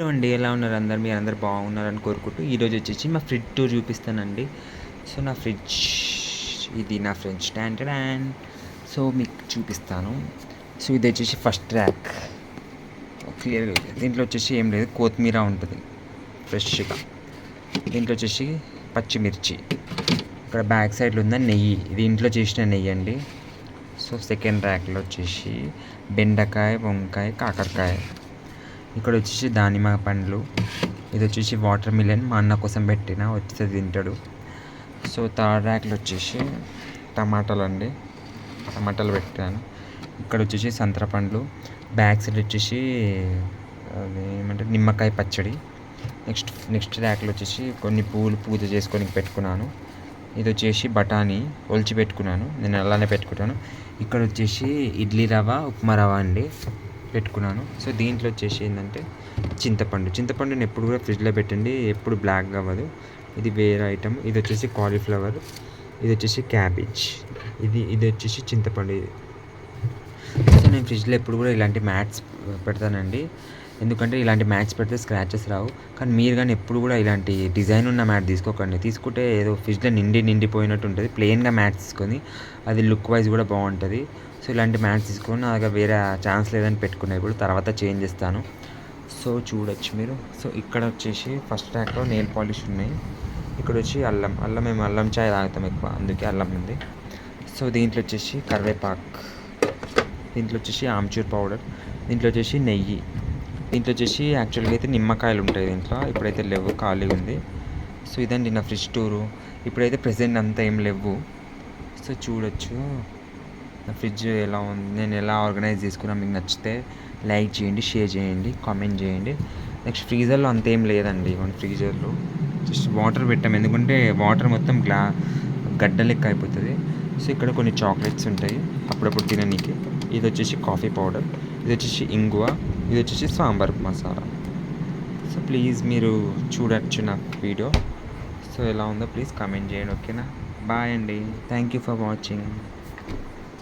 Hello అండి ఎలా ఉన్నారు అందరు? మీరు అందరు బాగున్నారని కోరుకుంటూ ఈరోజు వచ్చేసి మా ఫ్రిడ్జ్ టూర్ చూపిస్తానండి. సో నా ఫ్రిడ్జ్ ఇది నా ఫ్రిడ్జ్ స్టాండ్ అండ్ సో మీకు చూపిస్తాను. సో ఇది వచ్చేసి ఫస్ట్ ర్యాక్. క్లియర్గా దీంట్లో వచ్చేసి ఏం లేదు కొత్తిమీర ఉంటుంది ఫ్రెష్గా. దీంట్లో వచ్చేసి పచ్చిమిర్చి ఇక్కడ బ్యాక్ సైడ్లో ఉందా నెయ్యి. ఇది ఇంట్లో చేసిన నెయ్యి అండి. సో సెకండ్ ర్యాక్లో వచ్చేసి బెండకాయ వంకాయ కాకరకాయ. ఇక్కడ వచ్చేసి దానిమ్మ పండ్లు ఇది వచ్చేసి వాటర్ మిలన్ మా అన్న కోసం పెట్టిన వచ్చేసి తింటాడు. సో థర్డ్ ర్యాక్లో వచ్చేసి టమాటాలు అండి టమాటాలు పెట్టాను. ఇక్కడ వచ్చేసి సంతర పండ్లు బ్యాక్ సైడ్ వచ్చేసి అది ఏమంటే నిమ్మకాయ పచ్చడి. నెక్స్ట్ నెక్స్ట్ ర్యాక్లో వచ్చేసి కొన్ని పూలు పూజ చేసుకొని పెట్టుకున్నాను. ఇది వచ్చేసి బఠానీ ఒలిచి పెట్టుకున్నాను. నేను అలానే పెట్టుకుంటాను. ఇక్కడ వచ్చేసి ఇడ్లీ రవ్వ ఉప్మా రవ్వ అండి. పెట్టుకున్నాను. సో దీంట్లో వచ్చేసి ఏంటంటే చింతపండు. చింతపండుని ఎప్పుడు కూడా ఫ్రిడ్జ్లో పెట్టండి. ఎప్పుడు బ్లాక్ అవ్వదు. ఇది వేరే ఐటమ్ ఇది వచ్చేసి కాలీఫ్లవర్ ఇది వచ్చేసి క్యాబేజ్ ఇది ఇది వచ్చేసి చింతపండు. ఇది సో నేను ఫ్రిడ్జ్లో ఎప్పుడు కూడా ఇలాంటి మ్యాట్స్ పెడతానండి. ఎందుకంటే ఇలాంటి మ్యాట్స్ పెడితే స్క్రాచెస్ రావు. కానీ మీరు కానీ ఎప్పుడు కూడా ఇలాంటి డిజైన్ ఉన్న మ్యాట్ తీసుకోకండి. తీసుకుంటే ఏదో ఫ్రిడ్జ్లో నిండి నిండిపోయినట్టు ఉంటుంది. ప్లెయిన్గా మ్యాట్ తీసుకొని అది లుక్ వైజ్ కూడా బాగుంటుంది. సో ఇలాంటి మ్యాట్స్ తీసుకొని నా వేరే ఛాన్స్ లేదని పెట్టుకునే ఇప్పుడు. తర్వాత చేంజ్ చేస్తాను. సో చూడొచ్చు మీరు. సో ఇక్కడ వచ్చేసి ఫస్ట్ ర్యాక్లో నెయిల్ పాలిష్ ఉన్నాయి. ఇక్కడ వచ్చి అల్లం. అల్లం మేము అల్లం చాయ్ తాగుతాం ఎక్కువ. అందుకే అల్లం ఉంది. సో దీంట్లో వచ్చేసి కరివేపాక్. దీంట్లో వచ్చేసి ఆమ్చూర్ పౌడర్. దీంట్లో వచ్చేసి నెయ్యి. దీంట్లో వచ్చేసి యాక్చువల్గా అయితే నిమ్మకాయలు ఉంటాయి దీంట్లో. ఇప్పుడైతే లేవు ఖాళీ ఉంది. సో ఇదండి నా ఫ్రిడ్జ్ టూరు. ఇప్పుడైతే ప్రెసెంట్ అంతా ఏం లేవు. సో చూడొచ్చు. నా ఫ్రిడ్జ్ ఎలా ఉంది నేను ఎలా ఆర్గనైజ్ చేసుకున్నా మీకు నచ్చితే లైక్ చేయండి షేర్ చేయండి కామెంట్ చేయండి. నెక్స్ట్ ఫ్రీజర్లో అంతేం లేదండి మన ఫ్రీజర్లో జస్ట్ వాటర్ పెట్టాం ఎందుకంటే వాటర్ మొత్తం గ్లా గడ్డ లెక్క అయిపోతుంది. సో ఇక్కడ కొన్ని చాక్లెట్స్ ఉంటాయి అప్పుడప్పుడు తిననీకి. ఇది వచ్చేసి కాఫీ పౌడర్ ఇది వచ్చేసి ఇంగువ. ఇది వచ్చేసి సాంబార్ మసాలా. సో ప్లీజ్ మీరు చూడొచ్చు నా వీడియో. సో ఎలా ఉందో ప్లీజ్ కామెంట్ చేయండి ఓకేనా? బాయ్ అండి. Thank you for watching.